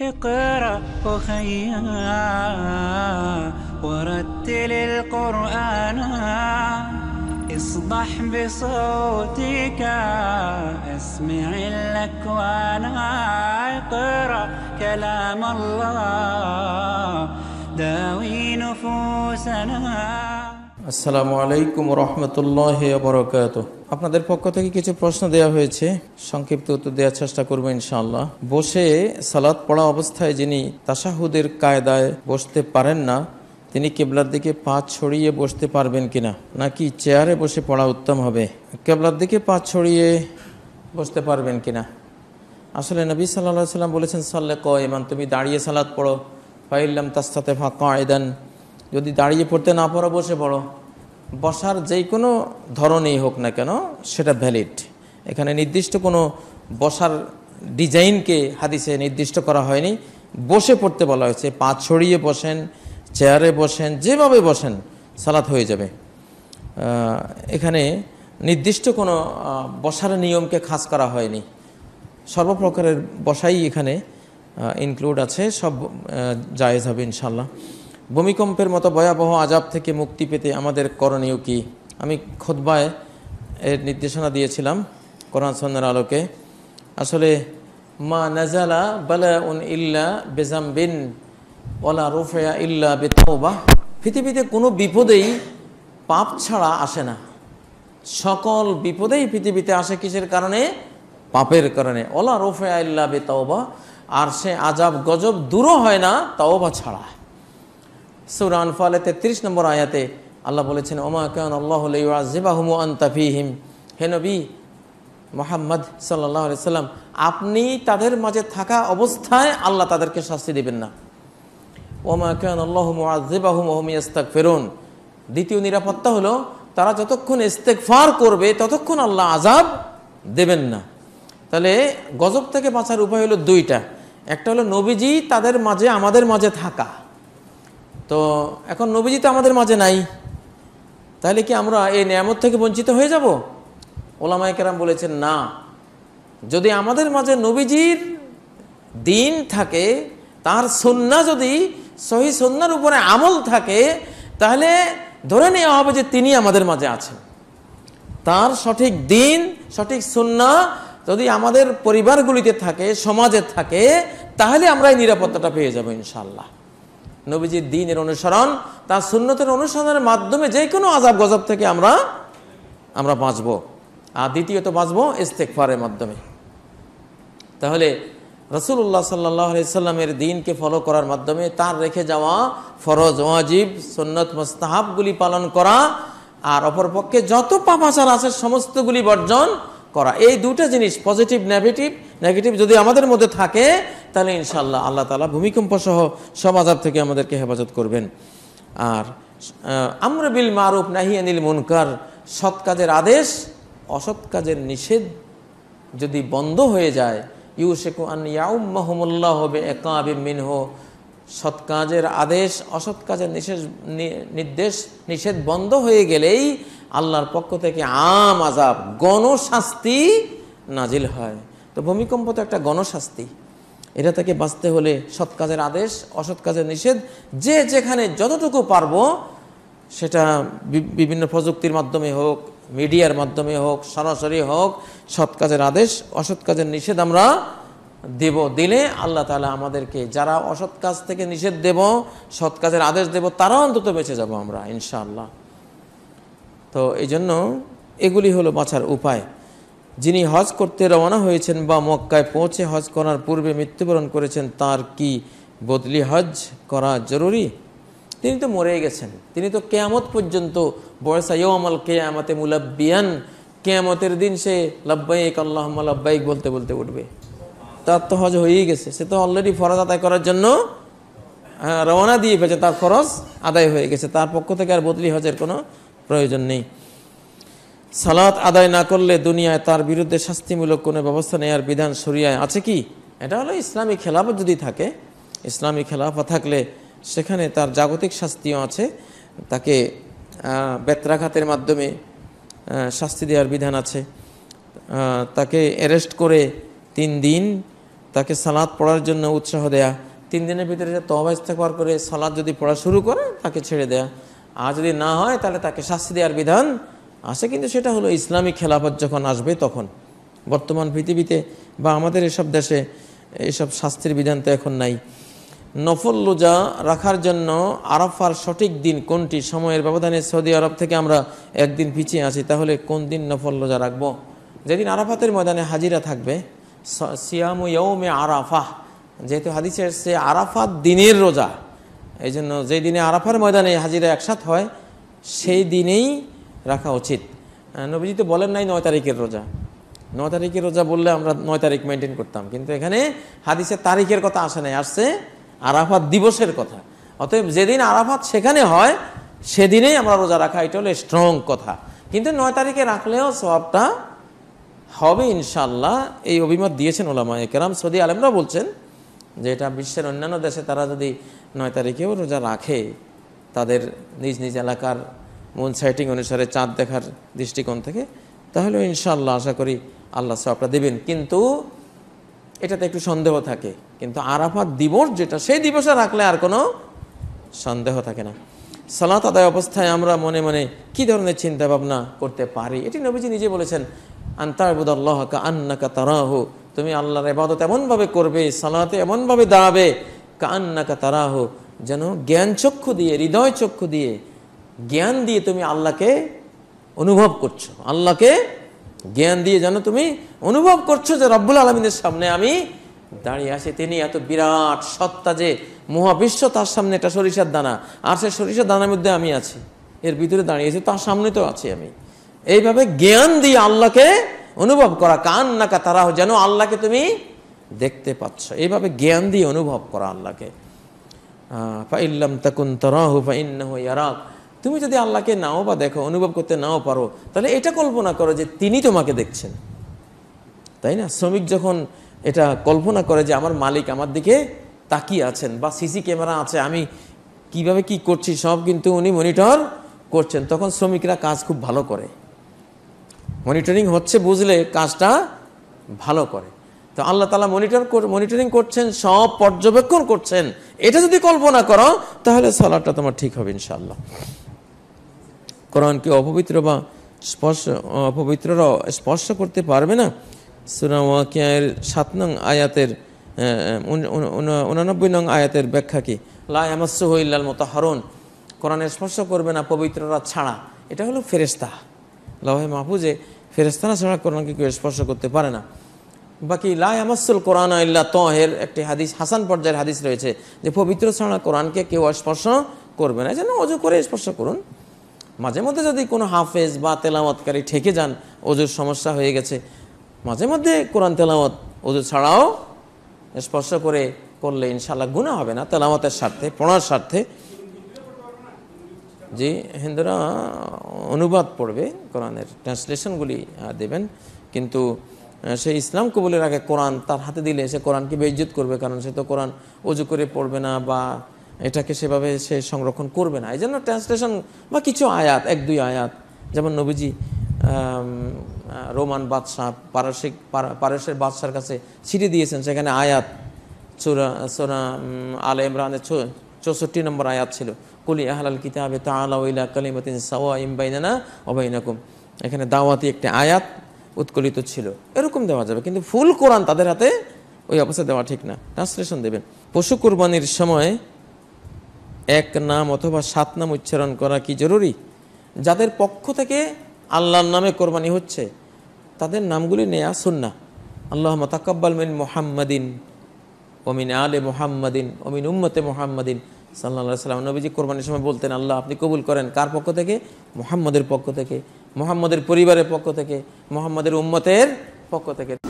اقرأ أخيا ورتل القرآن. اصبح بصوتك اسمع الأكوان. اقرأ كلام الله داوي نفوسنا. السلام عليكم ورحمة الله وبركاته. আপনাদের পক্ষ থেকে কিছু প্রশ্ন দেওয়া হয়েছে। সংক্ষিপ্ত উত্তর দেওয়ার চেষ্টা করব ইনশাআল্লাহ। বসে সালাদ পড়া অবস্থায় যিনি তাসাহুদের কায়দায় বসতে পারেন না, তিনি কেবলার দিকে পা ছড়িয়ে বসতে পারবেন কিনা? নাকি চেয়ারে বসে পড়া উত্তম হবে? কেবলার দিকে পা ছড়িয়ে বসতে পারবেন কিনা? আসলে নবী সাল্লাহ সাল্লাম বলেছেন, সাল্লে ক ইমান তুমি দাঁড়িয়ে সালাদ পড়ো। ফাইল্লাম তাস্তাতে ফাঁকা আয়দান যদি দাঁড়িয়ে পড়তে না পারো, বসে পড়ো। বসার যেই কোনো ধরনেই হোক না কেন, সেটা ভ্যালিড এখানে নির্দিষ্ট কোনো বসার ডিজাইনকে হাদিসে নির্দিষ্ট করা হয়নি। বসে পড়তে বলা হয়েছে। পা ছড়িয়ে বসেন, চেয়ারে বসেন, যেভাবে বসেন, সালাত হয়ে যাবে। এখানে নির্দিষ্ট কোনো বসার নিয়মকে খাস করা হয়নি। সর্বপ্রকারের বসাই এখানে ইনক্লুড আছে। সব জায়েজ হবে ইনশাল্লাহ ভূমিকম্পের মতো ভয়াবহ আজাব থেকে মুক্তি পেতে আমাদের করণীয় কি? আমি খোদবায় এর নির্দেশনা দিয়েছিলাম কোরআন সন্ন্যার আলোকে। আসলে, মা নাজালা বালা উন ইল্লা বেজাম বিন ওলা রুফেয়া ইল্লা বেতবা পৃথিবীতে কোনো বিপদেই পাপ ছাড়া আসে না। সকল বিপদেই পৃথিবীতে আসে কিসের কারণে? পাপের কারণে। ওলা রোফে ইল্লা বে তাওবা আর সে আজাব গজব দূরও হয় না, তাওবা ছাড়া। সুরান ফালে তেত্রিশ নম্বর আয়াতে আল্লাহ বলেছেন, ওমা কেন আল্লাহ জিবাহুম আন্তাফিহিম হে নবী মোহাম্মদ সাল্লাহ সাল্লাম, আপনি তাদের মাঝে থাকা অবস্থায় আল্লাহ তাদেরকে শাস্তি দেবেন না। ওমা কেন আল্লাহ ইস্তাগফিরুন দ্বিতীয় নিরাপত্তা হলো, তারা যতক্ষণ ইস্তেগফার করবে, ততক্ষণ আল্লাহ আজাব দেবেন না। তাহলে গজব থেকে বাঁচার উপায় হলো দুইটা। একটা হলো, নবীজি তাদের মাঝে আমাদের মাঝে থাকা। তো এখন নবীজি তো আমাদের মাঝে নাই। তাহলে কি আমরা এই নিয়ামত থেকে বঞ্চিত হয়ে যাব? ওলামায় কেরাম বলেছেন, না। যদি আমাদের মাঝে নবীজির দিন থাকে, তার সন্না যদি সহি সন্ন্যার উপরে আমল থাকে, তাহলে ধরে নেওয়া হবে যে তিনি আমাদের মাঝে আছেন। তার সঠিক দিন, সঠিক সন্না যদি আমাদের পরিবারগুলিতে থাকে, সমাজে থাকে, তাহলে আমরা এই নিরাপত্তাটা পেয়ে যাব ইনশাল্লাহ নবীজির দিনের অনুসরণ তার সুন্নতের অনুসরণের মাধ্যমে যে কোনো আজাব গজব থেকে আমরা আমরা বাঁচব। আর দ্বিতীয়ত বাঁচব ইস্তেকফারের মাধ্যমে। তাহলে রসুল্লাহ সাল্লাহ সাল্লামের দিনকে ফলো করার মাধ্যমে তার রেখে যাওয়া ফরজ, ওয়াজিব, সন্নত, মোস্তাহাবগুলি পালন করা, আর অপরপক্ষে যত পাপাচার আছে, সমস্তগুলি বর্জন করা। এই দুটো জিনিস পজিটিভ নেগেটিভ নেগেটিভ যদি আমাদের মধ্যে থাকে, তাহলে ইনশাল্লাহ আল্লাহ তালা ভূমিকম্প সহ সব আজাব থেকে আমাদেরকে হেফাজত করবেন। আর আমরা বিল মারুফ নাহি আনিল মুনকার, সৎ কাজের আদেশ, অসৎ কাজের নিষেধ যদি বন্ধ হয়ে যায়, ইউশেকু আন ইয়াউম্মাহুমুল্লাহ হবে একাবি মিনহ, সৎ কাজের আদেশ, অসৎ কাজের নিষেধ নির্দেশ, নিষেধ বন্ধ হয়ে গেলেই আল্লাহর পক্ষ থেকে আম আজাব, গণশাস্তি নাজিল হয়। তো ভূমিকম্প তো একটা গণশাস্তি। এটা থেকে বাঁচতে হলে সৎ কাজের আদেশ, অসৎ কাজের নিষেধ, যে যেখানে যতটুকু পারব, সেটা বিভিন্ন প্রযুক্তির মাধ্যমে হোক, মিডিয়ার মাধ্যমে হোক, সরাসরি হোক, সৎ কাজের আদেশ, অসৎ কাজের নিষেধ আমরা দেব। দিলে আল্লাহ তালা আমাদেরকে যারা অসৎ কাজ থেকে নিষেধ দেব, সৎ কাজের আদেশ দেব, তারাও অন্তত বেঁচে যাব আমরা, ইনশাআল্লাহ। তো এই জন্য এগুলি হলো বাঁচার উপায়। যিনি হজ করতে রওনা হয়েছেন বা মক্কায় পৌঁছে হজ করার পূর্বে মৃত্যুবরণ করেছেন, তার কি বদলি হজ করা জরুরি? তিনি তো মরে গেছেন। তিনি তো কেয়ামত পর্যন্ত বয়সা ইয়মাল কেয়ামতে মুলাব্বিয়ান। কেয়ামতের দিন সে লাব্বাইক আল্লাহ লাব্বাইক বলতে বলতে উঠবে। তার তো হজ হয়েই গেছে। সে তো অলরেডি ফরজ আদায় করার জন্য রওনা দিয়ে ফেলছে। তার খরচ আদায় হয়ে গেছে। তার পক্ষ থেকে আর বদলি হজের কোনো প্রয়োজন নেই। সালাত আদায় না করলে দুনিয়ায় তার বিরুদ্ধে শাস্তিমূলক কোনো ব্যবস্থা নেওয়ার বিধান সরিয়ায় আছে কি? এটা হলো ইসলামী খেলাফত যদি থাকে, ইসলামী খেলাফত থাকলে সেখানে তার জাগতিক শাস্তিও আছে। তাকে বেত্রাঘাতের মাধ্যমে শাস্তি দেওয়ার বিধান আছে। তাকে অ্যারেস্ট করে তিন দিন, তাকে সালাদ পড়ার জন্য উৎসাহ দেয়া। তিন দিনের ভিতরে তবা ইস্তেকবার করে সালাদ যদি পড়া শুরু করে, তাকে ছেড়ে দেয়া। আর যদি না হয়, তাহলে তাকে শাস্তি দেওয়ার বিধান আছে। কিন্তু সেটা হলো ইসলামিক খেলাফত যখন আসবে তখন। বর্তমান পৃথিবীতে বা আমাদের এসব দেশে এইসব শাস্তির বিধান তো এখন নাই। নফল রোজা রাখার জন্য আরাফার সঠিক দিন কোনটি? সময়ের ব্যবধানে সৌদি আরব থেকে আমরা একদিন পিছিয়ে আছি, তাহলে কোন দিন নফল রোজা রাখব? যেদিন আরাফাতের ময়দানে হাজিরা থাকবে, স- সিয়ামু ইয়ৌমে আরাফা যেহেতু হাদিসে এসছে, আরাফাত দিনের রোজা। এই জন্য যেই দিনে আরাফার ময়দানে হাজিরা একসাথ হয়, সেই দিনেই রাখা উচিত। নবীজি তো বলেন নাই নয় তারিখের রোজা। নয় তারিখের রোজা বললে আমরা নয় তারিখ মেনটেন করতাম। কিন্তু এখানে হাদিসের তারিখের কথা আসে নাই, আসছে আরাফাত দিবসের কথা। অতএব যেদিন আরাফাত সেখানে হয়, সেদিনেই আমরা রোজা রাখা, এটা হলো স্ট্রং কথা। কিন্তু নয় তারিখে রাখলেও সবটা হবে ইনশাল্লাহ এই অভিমত দিয়েছেন ওলামা কেরাম। সৌদি আলমরা বলছেন যে এটা বিশ্বের অন্যান্য দেশে তারা যদি নয় তারিখেও রোজা রাখে, তাদের নিজ নিজ এলাকার মুন সাইটিং অনুসারে চাঁদ দেখার দৃষ্টিকোণ থেকে তাহলে ইনশাল্লাহ আশা করি আল্লাহ সবটা দেবেন। কিন্তু এটাতে একটু সন্দেহ থাকে। কিন্তু আরাফাত দিবস যেটা, সেই দিবসে রাখলে আর কোনো সন্দেহ থাকে না। সালাত আদায় অবস্থায় আমরা মনে মনে কি ধরনের চিন্তা ভাবনা করতে পারি? এটি নবীজি নিজে বলেছেন আন্তারবুদাল্লাহ কা আন্নাকা তারাহু তুমি আল্লাহর এবাদত এমনভাবে করবে, সালাতে এমনভাবে দাঁড়াবে কা আন্নাকা তারাহু, যেন জ্ঞান চক্ষু দিয়ে, হৃদয় চক্ষু দিয়ে, জ্ঞান দিয়ে তুমি আল্লাহকে অনুভব করছ। আল্লাহকে জ্ঞান দিয়ে যেন তুমি অনুভব করছ যে রব্বুল আলমিনের সামনে আমি দাঁড়িয়ে আছি। তিনি এত বিরাট সত্তা যে মহাবিশ্ব তার সামনে একটা সরিষার দানা, আর সে সরিষার দানার মধ্যে আমি আছি। এর ভিতরে দাঁড়িয়েছি তার সামনে তো আছি আমি। এইভাবে জ্ঞান দিয়ে আল্লাহকে অনুভব করা কান নাকা তারা যেন আল্লাহকে তুমি দেখতে পাচ্ছ। এইভাবে জ্ঞান দিয়ে অনুভব করা আল্লাহকে। ফাইল্লাম তাকুন তরাহু ফাইন্নাহু ইয়ারাক। তুমি যদি আল্লাহকে নাও বা দেখো, অনুভব করতে নাও পারো, তাহলে এটা কল্পনা করো যে তিনি তোমাকে দেখছেন। তাই না? শ্রমিক যখন এটা কল্পনা করে যে আমার মালিক আমার দিকে তাকিয়ে আছেন, বা সিসি ক্যামেরা আছে, আমি কীভাবে কি করছি সব কিন্তু উনি মনিটর করছেন, তখন শ্রমিকরা কাজ খুব ভালো করে। মনিটরিং হচ্ছে বুঝলে কাজটা ভালো করে। তো আল্লাহ তালা মনিটর মনিটরিং করছেন, সব পর্যবেক্ষণ করছেন। এটা যদি কল্পনা করো, তাহলে সালাদটা তোমার ঠিক হবে ইনশাল্লাহ কোরআনকে অপবিত্র বা স্পর্শ, অপবিত্ররা স্পর্শ করতে পারবে না? সুরা সাত নং আয়াতের উনানব্বই নং আয়াতের ব্যাখ্যা কি? লা ইয়ামাসসু ইল্লাল মুতাহহারুন কোরআনে স্পর্শ করবে না পবিত্ররা ছাড়া। এটা হলো ফেরেশতা। লাহে মাহফুজে ফেরেস্তানা ছাড়া কোরআনকে কেউ স্পর্শ করতে পারে না। বাকি লা ইয়ামাসসুল কোরআন ইল্লা তহের, একটি হাদিস, হাসান পর্যায়ের হাদিস রয়েছে যে পবিত্র ছাড়া কোরআনকে কেউ স্পর্শ করবে না। জন্য অজু করে স্পর্শ করুন। মাঝে মধ্যে যদি কোনো হাফেজ বা তেলাওয়াতকারী ঠেকে যান, অজুর সমস্যা হয়ে গেছে, মাঝে মধ্যে কোরআন তেলাওয়াত, অজু ছাড়াও স্পর্শ করে করলে ইনশাল্লাহ গুণা হবে না। তেলাওয়াতের স্বার্থে, পড়ার স্বার্থে যে হিন্দুরা অনুবাদ পড়বে কোরআনের ট্রান্সলেশনগুলি দেবেন। কিন্তু সে ইসলাম কবুলের আগে কোরআন তার হাতে দিলে সে কোরআনকে বেইজ্জত করবে কারণ সে তো কোরআন অজু করে পড়বে না বা এটাকে সেভাবে সে সংরক্ষণ করবে না। এই জন্য ট্রান্সলেশন বা কিছু আয়াত এক দুই আয়াত যেমন নবীজি রোমান বাদশাহ পারসিক পার- পারস্যের বাদশার কাছে ছিটে দিয়েছেন সেখানে আয়াত সুরা সুরা উম, আল ইমরানের চৌষট্টি নম্বর আয়াত ছিল। কুলি আহলাল কিতাবে কালিমাতিন এখানে দাওয়াতি একটা আয়াত উৎকলিত ছিল। এরকম দেওয়া যাবে, কিন্তু ফুল কোরআন তাদের হাতে ওই অবস্থা দেওয়া ঠিক না। ট্রান্সলেশন দেবেন। পশু কোরবানির সময় এক নাম অথবা সাত নাম উচ্চারণ করা কি জরুরি? যাদের পক্ষ থেকে আল্লাহর নামে কোরবানি হচ্ছে, তাদের নামগুলি নেয়া সুন্না আল্লাহ তাকাব্বাল মিন মোহাম্মদিন। ওমিন আলে মোহাম্মদিন ওমিন উম্মতে মোহাম্মদিন সাল্লা সাল্লাম নবীজি কোরবানির সময় বলতেন, আল্লাহ, আপনি কবুল করেন কার পক্ষ থেকে? মোহাম্মদের পক্ষ থেকে, মোহাম্মদের পরিবারের পক্ষ থেকে, মোহাম্মদের উম্মতের পক্ষ থেকে।